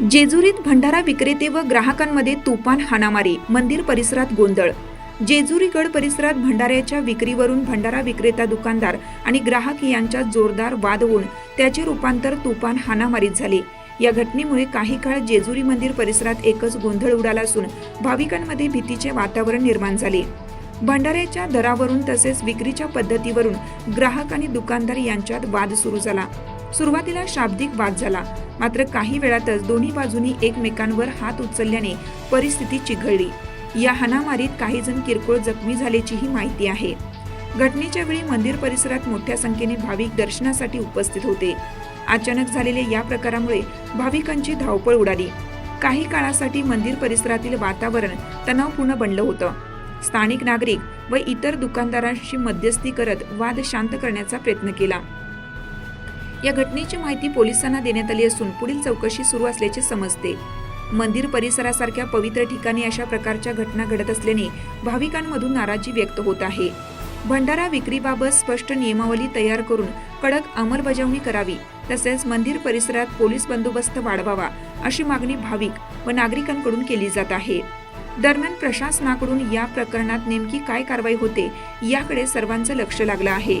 जेजुरीत भंडारा विक्रेते व ग्राहकांमध्ये तुफान हाणामारी मंदिर परिसरात गोंधळ. जेजुरीगड परिसरात भंडाऱ्याच्या विक्रीवरून भंडारा विक्रेता दुकानदार आणि ग्राहक यांच्यात जोरदार वाद होऊन त्याचे रूपांतर तुफान हाणामारीत झाले. या घटनेमुळे काही काळ जेजुरी मंदिर परिसरात एकच गोंधळ उडाला असून भाविकांमध्ये भीतीचे वातावरण निर्माण झाले. भंडाऱ्याच्या दरावरून तसेच विक्रीच्या पद्धतीवरून ग्राहक आणि दुकानदार यांच्यात वाद सुरू झाला. सुरुवातीला शाब्दिक वाद झाला. मात्र काही वेळातच दोन्ही बाजूनी एकमेकांवर हात उचलल्याने परिस्थिती चिघळली. या हाणामारीत काही जण किरकोळ जखमी झाल्याचीही माहिती आहे. घटनेच्या वेळी मंदिर परिसरात मोठ्या संख्येने भाविक दर्शनासाठी उपस्थित होते. अचानक झालेल्या या प्रकारामुळे भाविकांची धावपळ उडाली. काही काळासाठी मंदिर परिसरातील वातावरण तणावपूर्ण बनलं होतं. स्थानिक नागरिक व इतर दुकानदारांशी मध्यस्थी करत वाद शांत करण्याचा प्रयत्न केला. या घटनेची माहिती पोलिसांना देण्यात आली असून पुढील चौकशी सुरू असल्याचे समजते. मंदिर परिसरासारख्या पवित्र ठिकाणी अशा प्रकारच्या घटना घडत असल्याने भाविकांमधून नाराजी व्यक्त होत आहे. भंडारा विक्रीबाबत स्पष्ट नियमावली तयार करून कडक अंमलबजावणी करावी तसेच मंदिर परिसरात पोलीस बंदोबस्त वाढवावा अशी मागणी भाविक व नागरिकांकडून केली जात आहे. दरम्यान प्रशासनाकडून या प्रकरणात नेमकी काय कारवाई होते याकडे सर्वांचं लक्ष लागलं आहे.